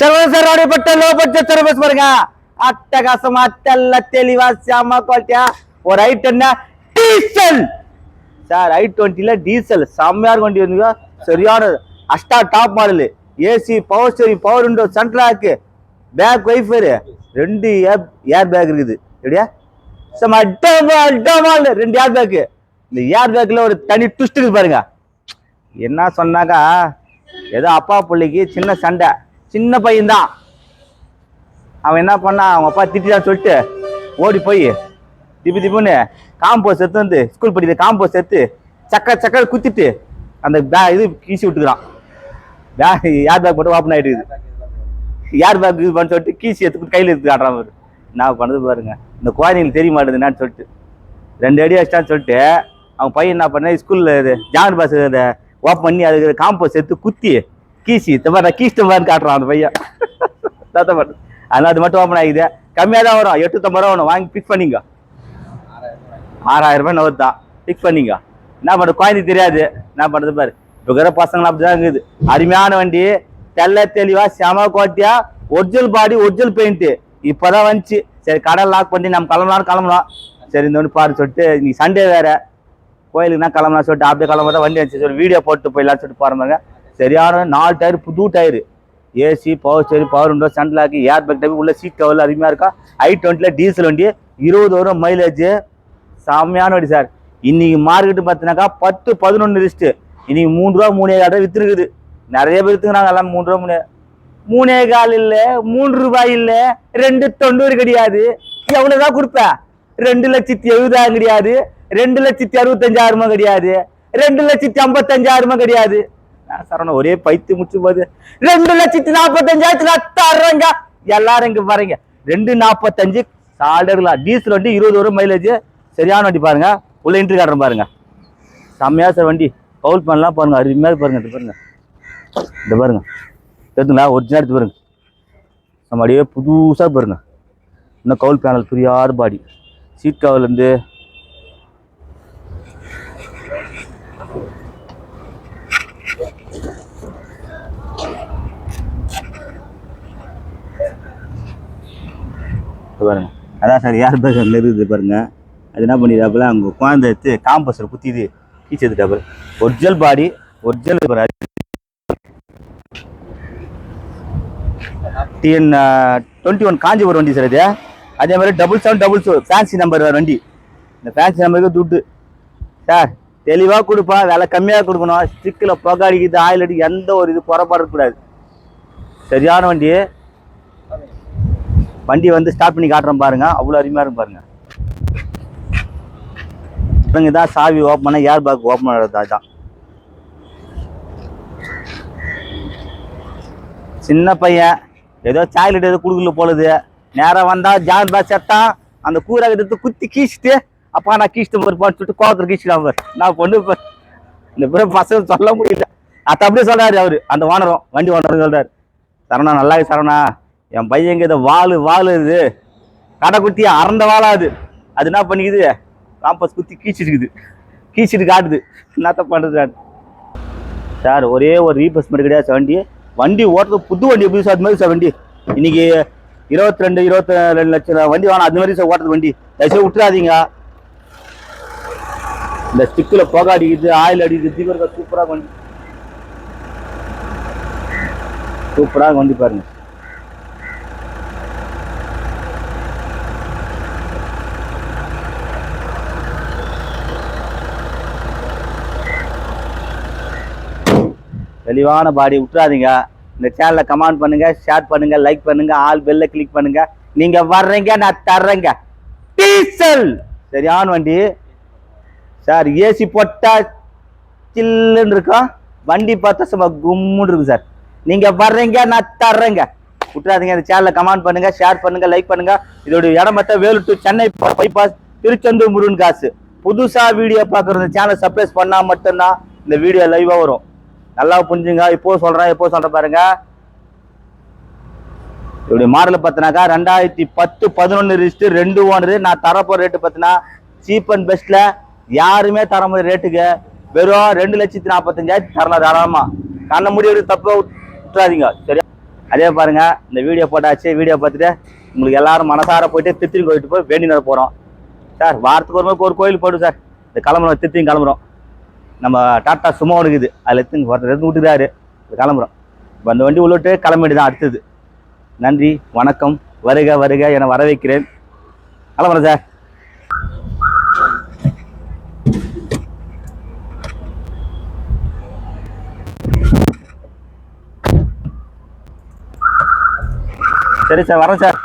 சர்வசர் அடிப்பட்ட low budget service பாருங்க அட்டகாசமா தெல்ல தெளிவா செம குவாலிட்டியா ஒரு ஐட் என்ன? டீசல். சார் ஐ டுவெண்ட்டில டீசல். செம்மையாக வண்டி வந்து. சரியான அஷ்டா top model AC power steering power window central lock back wiper ரெண்டு ஏர் ஏர் பேக் இருக்குது. எப்படியா செம்ம அட்டமா டமால் ரெண்டு ஏர் பேக்கு இந்த ஏர் பேக்கில் ஒரு தனி ட்விஸ்ட் இருக்கு பாருங்க. என்ன சொன்னாக்கா? ஏதோ அப்பா பிள்ளைக்கு சின்ன சண்டை. சின்ன பையன்தான். அவன் என்ன பண்ணான் அவங்க அப்பா திட்டான்னு சொல்லிட்டு ஓடி போய் திப்பி திப்புன்னு காம்போஸ் எடுத்து வந்து ஸ்கூல் படிக்கிற காம்போஸ் எடுத்து சக்க சக்க குத்திட்டு அந்த பே இது கீசி விட்டுக்கிறான். பே ஏர் பேக் போட்டு ஓப்பன் ஆகிட்டு ஏர் பேக் இது பண்ண சொல்லிட்டு கீசி எடுத்துக்கிட்டு கையில் எடுத்து காட்டுறான் பாரு. நான் பண்ணது பாருங்க. இந்த குழந்தைங்களுக்கு தெரிய மாட்டேது என்னன்னு சொல்லிட்டு. ரெண்டு அடி அடிச்சிட்டான்னு சொல்லிட்டு அவன் பையன் என்ன பண்ண ஸ்கூலில் இது ஜான் பாஸ் இதை ஓப்பன் பண்ணி அதுக்கு காம்போஸ் எடுத்து குத்தி கீசி தப்பா நான் கீஸ்ட்டு காட்டுறான் அந்த பையன். தாத்தா அதனால் அது மட்டும் ஓப்பன் ஆகிது கம்மியாக தான் வரும். எட்டுத்தம்பது ரூபா ஒன்று வாங்கி பிக் பண்ணிங்க. ஆறாயிரம் ரூபாய் நவர் தான் பிக் பண்ணிங்க. என்ன பண்ணுறது? குழந்தை தெரியாது. என்ன பண்ணுறது பாரு. இப்போ இருக்கிற பசங்களாம் அப்படி தான் இருக்குது. அருமையான வண்டி. தெல்ல தெளிவா செம கோட்டியா ஒரிஜினல் பாடி ஒரிஜினல் பெயிண்ட்டு இப்போதான் வந்துச்சு. சரி கடை லாக் பண்ணி நம்ம கிளம்பலாம் கிளம்பலாம் சரி இந்த ஒன்று பாரு சொல்லிட்டு இன்னைக்கு சண்டே வேற. கோயிலுக்குனா கிளம்பலாம் சொல்லிட்டு அப்படியே கிளம்ப வண்டி வந்துச்சு. சொல்லி வீடியோ போட்டு போயிடலாம்னு சொல்லிட்டு போகிறோம் சரியான நாலு டயர் புது tyre. AC power steering power window central lock airbag type உள்ள சீட் கவர் அருமையாக இருக்கா? ஐ டுவெண்ட்டியில் டீசல் வண்டி இருபது வரும் மைலேஜ் செம்மையான வண்டி சார் இன்னைக்கு மார்க்கெட்டு பார்த்தினாக்கா பத்து பதினொன்று லிஸ்ட்டு இன்னைக்கு மூணு ரூபா மூணே கால் விற்றுருக்குது நிறைய பேர் வித்துக்கிறாங்க எல்லாம் மூணு ரூபா மூணு. மூணே கால் இல்லை மூன்று ரூபாய் இல்லை ரெண்டு தொண்ணூறு கிடையாது. எவ்வளோதான் கொடுப்பேன் ரெண்டு லட்சத்தி எழுபதாயிரம் கிடையாது. ரெண்டு லட்சத்தி அறுபத்தஞ்சாயிரமும் கிடையாது. ரெண்டு லட்சத்தி ஐம்பத்தஞ்சாயிரமும் கிடையாது. சரவணா ஒரே பைத்து முச்சு போகுது. ரெண்டு லட்சத்தி நாற்பத்தஞ்சாயிரத்துல தர்றேங்க. எல்லாரும் இங்க பாருங்க. ரெண்டு நாற்பத்தஞ்சு சாலரிலாம் டீசல் வண்டி இருபது வரும் மைலேஜ் சரியான வண்டி பாருங்க. உள்ள இன்ட்ரி காட்டுறேன் பாருங்க. செம்மையா சார் வண்டி. பவுல் பண்ணலாம் பாருங்க. அருமையாக பாருங்க. இது பாருங்க. இந்த பாருங்க. எடுத்துங்களா ஒரிஜினல் எடுத்து பாருங்க. நம்ம அப்படியே புதுசாக பாருங்க. இன்னும் கவுல் பேனல் புரியாத பாடி சீட் கவர்லேருந்து பாருங்கள் பாருங்க. அதான் சார் ஏர் பேக் அங்கே இருக்குது பாருங்க. அது என்ன பண்ணிடுறாப்புல அங்கே குழந்தை எடுத்து காம்பஸில் குத்திது கீச்சு எடுத்துட்டாப்புல. Original body original TN twenty one Kanchipuram வண்டி சார் இது. அதே மாதிரி double seven double two fancy number வண்டி. இந்த ஃபேன்சி நம்பருக்கு துட்டு. சார் தெளிவாக கொடுப்பா விலை கம்மியாக கொடுக்கணும். ஸ்டிக்கில் புகை அடிக்குது ஆயில் அடிக்குது எந்த ஒரு இது குறைபாடு கூடாது சரியான வண்டி. வண்டி வந்து ஸ்டார்ட் பண்ணி காட்டுறேன் பாருங்க. அவ்வளோ அருமையாக இருக்கும் பாருங்க. இவங்க தான் சாவி ஓப்பன் பண்ண ஏர் பேக் ஓப்பன் பண்ணுறது தான் சின்ன பையன் ஏதோ சாக்லேட் ஏதோ கொடுக்கல போலது. நேராக வந்தால் ஜான் பேக் செத்தான் அந்த கூறாக எடுத்து குத்தி கீச்சிட்டு அப்பா நான் கீச்சிட்டு போயிருப்பான்னு சொல்லிட்டு கோவத்தில் கீச்சிக்கலாம் பாரு. நான் பொண்ணு இந்த பிறகு பசங்க சொல்ல முடியல. அத்த அப்படியே சொல்கிறாரு அவர் அந்த ஓனரும் வண்டி ஓனரும் சொல்கிறார் சரணா நல்லா இருக்கு சரணா என் பையங்க இதை வாழு வாழுது இது. கடை குத்தி அறந்த வாழாது அது. என்ன பண்ணிக்குது? காம்பஸ் குத்தி கீச்சிருக்குது கீச்சிட்டு காட்டுது. என்னத்த பண்ணுறது சார் ஒரே ஒரு ரீபஸ் மட்டும் கிடையாது சார் வண்டி வண்டி ஓட்டுறது புது வண்டி எப்படி சார் அது மாதிரி சார் வண்டி. இன்னைக்கு இருபத்தி ரெண்டு இருபத்தி ரெண்டு லட்சம் வண்டி வாங்கினா அது மாதிரி சார் ஓட்டுறது வண்டி. தயவுசெய்து விட்டுறாதீங்க. இந்த ஸ்டிக்கில் புகை அடிக்குது ஆயில் அடிக்குது தீவிர சூப்பராக வண்டி சூப்பராக வண்டி பாருங்கள் தெளிவான பாடி விட்டுறாதீங்க. இந்த சேனலை கமெண்ட் பண்ணுங்க ஷேர் பண்ணுங்க லைக் பண்ணுங்க ஆல் பெல்ல கிளிக் பண்ணுங்க. நீங்க வர்றீங்க நான் தர்றேங்க. டீசல். சரியான வண்டி. சார் ஏசி போட்டா சில்லுன்னு இருக்கும். வண்டி பார்த்தா சும்மா கும்முன்னு இருக்கும் சார். நீங்க வர்றீங்க நான் தர்றேங்க. விட்டுறாதீங்க இந்த சேனலை கமெண்ட் பண்ணுங்க ஷேர் பண்ணுங்க லைக் பண்ணுங்க. இதோட இடம் பார்த்தா வேலூர் டு சென்னை பைபாஸ் திருச்செந்தூர் முருகன் காசு. புதுசா வீடியோ பார்க்குற இந்த சேனல் சப்ரைஸ் பண்ணா மட்டும்தான் இந்த வீடியோ லைவா வரும். நல்லா புரிஞ்சுங்க. இப்போ சொல்றேன் இப்போ சொல்றேன் பாருங்க. இப்படி மாடல் பார்த்தினாக்கா ரெண்டாயிரத்தி பத்து பதினொன்று ரிஜிஸ்டர் ரெண்டு ஓனரு நான் தரப்போ ரேட்டு பார்த்தினா சீப் அண்ட் பெஸ்ட்ல யாருமே தர முடியாது ரேட்டுக்கு வெறும் ரெண்டு லட்சத்தி நாற்பத்தஞ்சாயிரத்தி தரலாம் தாராளமா. கண்ண முடிவு தப்ப விட்டுறாதீங்க. சரியா? அதே பாருங்க இந்த வீடியோ போட்டாச்சு. வீடியோ பார்த்துட்டு உங்களுக்கு எல்லாரும் மனசார போயிட்டு திருத்தி கோயிட்டு போய் வேண்டினு போகிறோம் சார் வாரத்துக்கு ஒரு முறை ஒரு கோயில் போய்டும் சார். இந்த கிளம்புறோம் திருத்தியும் கிளம்புறோம். நம்ம டாட்டா சும்மா இருக்குது அதில் எடுத்து ஒருத்தர் எடுத்து விட்டுறாரு கிளம்புறோம். இப்போ அந்த வண்டி உள்ளிட்டு கிளம்பிட்டு தான் அடுத்தது. நன்றி வணக்கம் வருக வருக என வரவேற்கிறேன். கிளம்புறேன் சார். சரி சார் வரேன் சார்.